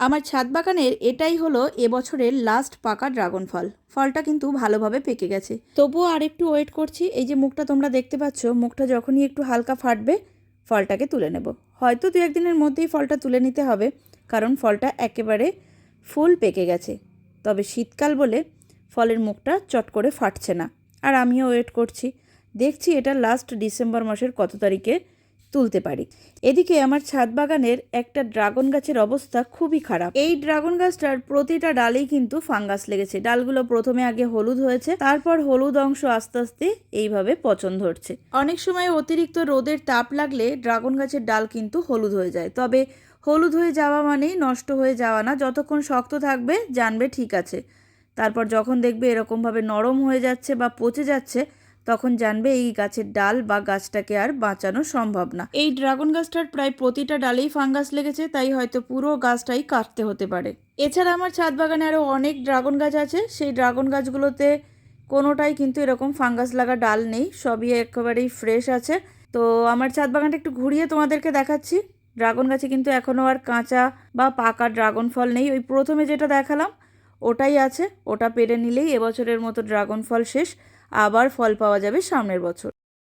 আমার ছাদ বাগানের এটাই হলো এবছরের লাস্ট পাকা ড্রাগন ফল ফলটা কিন্তু ভালোভাবে পেকে গেছে। তবুও আর একটু ওয়েট করছি। এই যে মুখটা তোমরা দেখতে পাচ্ছ, মুখটা যখনই একটু হালকা ফাটবে, ফলটাকে তুলে নেব। হয়তো দু একদিনের মধ্যেই ফলটা তুলে নিতে হবে, কারণ ফলটা একেবারে ফুল পেকে গেছে। তবে শীতকাল বলে ফলের মুখটা চট করে ফাটছে না। আর আমিও ওয়েট করছি। দেখছি এটা লাস্ট ডিসেম্বর মাসের কত তারিখে। তুলতে পারি। এদিকে আমার ছাদ বাগানের একটা ড্রাগন গাছের অবস্থা খুবই খারাপ। এই ড্রাগন গাছটার প্রতিটা ডালেই কিন্তু ফাঙ্গাস লেগেছে। ডালগুলো প্রথমে আগে হলুদ হয়েছে, তারপর হলুদ অংশ আস্তে আস্তে এইভাবে পচন ধরছে। অনেক সময় অতিরিক্ত রোদের তাপ লাগলে ড্রাগন গাছের ডাল কিন্তু হলুদ হয়ে যায়। তবে হলুদ হয়ে যাওয়া মানেই নষ্ট হয়ে যাওয়া না, যতক্ষণ শক্ত থাকবে জানবে ঠিক আছে। তারপর যখন দেখবে এরকমভাবে নরম হয়ে যাচ্ছে বা পচে যাচ্ছে তখন জানবে এই গাছের ডাল বা গাছটাকে আর বাঁচানো সম্ভব না। এই ড্রাগন গাছটার প্রায় প্রতিটা ডালেই ফাঙ্গাস লেগেছে, তাই হয়তো পুরো গাছটাই কাটতে হতে পারে। এছাড়া আমার ছাদ বাগানে আরও অনেক ড্রাগন গাছ আছে, সেই ড্রাগন গাছগুলোতে কোনোটাই কিন্তু এরকম ফাঙ্গাস লাগা ডাল নেই, সবই একেবারেই ফ্রেশ আছে। তো আমার ছাদ বাগানটা একটু ঘুরিয়ে তোমাদেরকে দেখাচ্ছি। ড্রাগন গাছে কিন্তু এখনও আর কাঁচা বা পাকা ড্রাগন ফল নেই। ওই প্রথমে যেটা দেখালাম, ওটাই আছে, ওটা পেরে নিলেই এবছরের মতো ড্রাগন ফল শেষ। আবার ফল পাওয়া যাবে সামনের বছর।